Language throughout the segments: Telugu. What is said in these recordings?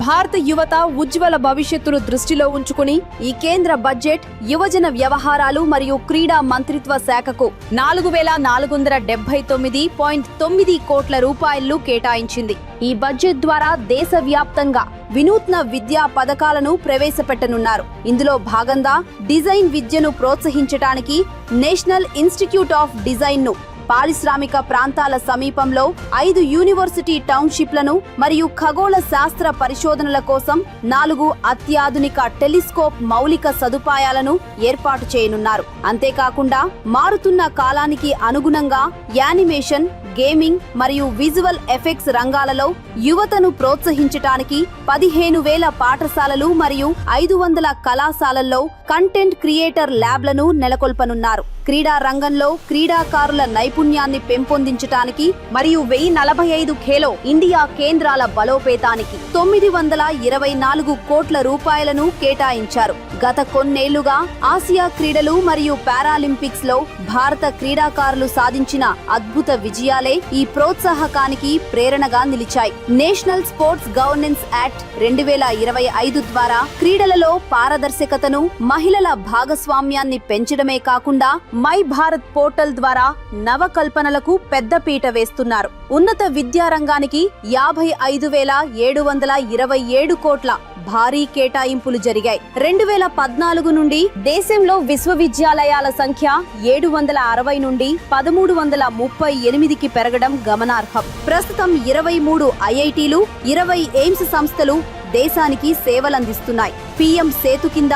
భారత యువత ఉజ్వల భవిష్యత్తును దృష్టిలో ఉంచుకుని ఈ కేంద్ర బడ్జెట్ యువజన వ్యవహారాలు మరియు క్రీడా మంత్రిత్వ శాఖకు నాలుగు వేల నాలుగు వందల డెబ్బై తొమ్మిది పాయింట్ తొమ్మిది కోట్ల రూపాయలు కేటాయించింది. ఈ బడ్జెట్ ద్వారా దేశవ్యాప్తంగా వినూత్న విద్యా పథకాలను ప్రవేశపెట్టనున్నారు. ఇందులో భాగంగా డిజైన్ విద్యను ప్రోత్సహించడానికి నేషనల్ ఇన్స్టిట్యూట్ ఆఫ్ డిజైన్ను పారిశ్రామిక ప్రాంతాల సమీపంలో ఐదు యూనివర్సిటీ టౌన్షిప్లను మరియు ఖగోళ శాస్త్ర పరిశోధనల కోసం నాలుగు అత్యాధునిక టెలిస్కోప్ మౌలిక సదుపాయాలను ఏర్పాటు చేయనున్నారు. అంతేకాకుండా మారుతున్న కాలానికి అనుగుణంగా యానిమేషన్ గేమింగ్ మరియు విజువల్ ఎఫెక్ట్స్ రంగాలలో యువతను ప్రోత్సహించటానికి పదిహేను వేల పాఠశాలలు మరియు ఐదు వందల కళాశాలల్లో కంటెంట్ క్రియేటర్ ల్యాబ్లను నెలకొల్పనున్నారు. క్రీడా రంగంలో క్రీడాకారుల నైపుణ్యాన్ని పెంపొందించటానికి మరియు వెయ్యి నలభై ఐదు ఖేలో ఇండియా కేంద్రాల బలోపేతానికి తొమ్మిది వందల ఇరవై నాలుగు కోట్ల రూపాయలను కేటాయించారు. గత కొన్నేళ్ళుగా ఆసియా క్రీడలు మరియు పారాలింపిక్స్లో భారత క్రీడాకారులు సాధించిన అద్భుత విజయాలే ఈ ప్రోత్సాహకానికి ప్రేరణగా నిలిచాయి. నేషనల్ స్పోర్ట్స్ గవర్నెన్స్ యాక్ట్ రెండు వేల ఇరవై ఐదు ద్వారా క్రీడలలో పారదర్శకతను మహిళల భాగస్వామ్యాన్ని పెంచడమే కాకుండా మై భారత్ పోర్టల్ ద్వారా నవకల్పనలకు పెద్దపీట వేస్తున్నారు. ఉన్నత విద్యారంగానికి యాభై ఐదు వేల ఏడు వందల ఇరవై ఏడు కోట్ల భారీ కేటాయింపులు జరిగాయి. రెండు వేల పద్నాలుగు నుండి దేశంలో విశ్వవిద్యాలయాల సంఖ్య ఏడు వందల అరవై నుండి పదమూడు వందల ముప్పై ఎనిమిదికి పెరగడం గమనార్హం. ప్రస్తుతం ఇరవై మూడు ఐఐటీలు ఇరవై ఎయిమ్స్ సంస్థలు దేశానికి సేవలందిస్తున్నాయి. పీఎం సేతు కింద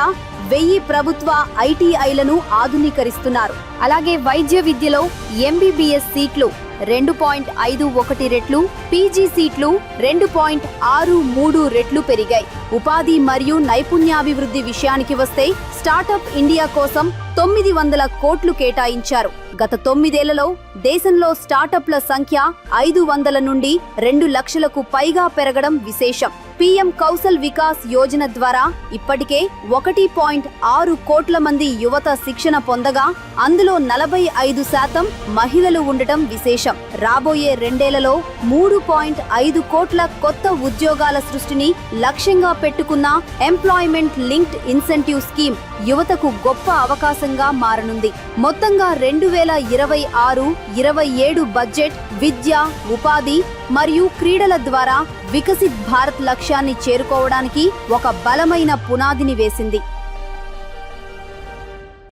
వెయ్యి ప్రభుత్వ ఐటీఐలను ఆధునీకరిస్తున్నారు. అలాగే వైద్య విద్యలో ఎంబీబీఎస్ సీట్లు రెండు పాయింట్ ఐదు ఒకటి రెట్లు పీజీ సీట్లు రెండు పాయింట్ ఆరు మూడు రెట్లు పెరిగాయి. ఉపాధి మరియు నైపుణ్యాభివృద్ధి విషయానికి వస్తే స్టార్టప్ ఇండియా కోసం తొమ్మిది వందల కోట్లు కేటాయించారు. గత తొమ్మిదేళ్ళలో దేశంలో స్టార్టప్ల సంఖ్య ఐదు వందల నుండి రెండు లక్షలకు పైగా పెరగడం విశేషం. పీఎం కౌశల్ వికాస్ యోజన ద్వారా ఇప్పటికే ఒకటి పాయింట్ ఆరు కోట్ల మంది యువత శిక్షణ పొందగా అందులో నలభై ఐదు శాతం మహిళలు ఉండటం విశేషం. రాబోయే రెండేళ్ళలో మూడు పాయింట్ ఐదు కోట్ల కొత్త ఉద్యోగాల సృష్టిని లక్ష్యంగా పెట్టుకున్న ఎంప్లాయ్మెంట్ లింక్డ్ ఇన్సెంటివ్ స్కీమ్ యువతకు గొప్ప అవకాశంగా మారనుంది. మొత్తంగా రెండు వేల ఇరవై ఆరు ఇరవై ఏడు బడ్జెట్ విద్య ఉపాధి మరియు క్రీడల ద్వారా వికసిత్ భారత్ లక్ష్యాన్ని చేరుకోవడానికి ఒక బలమైన పునాదిని వేసింది.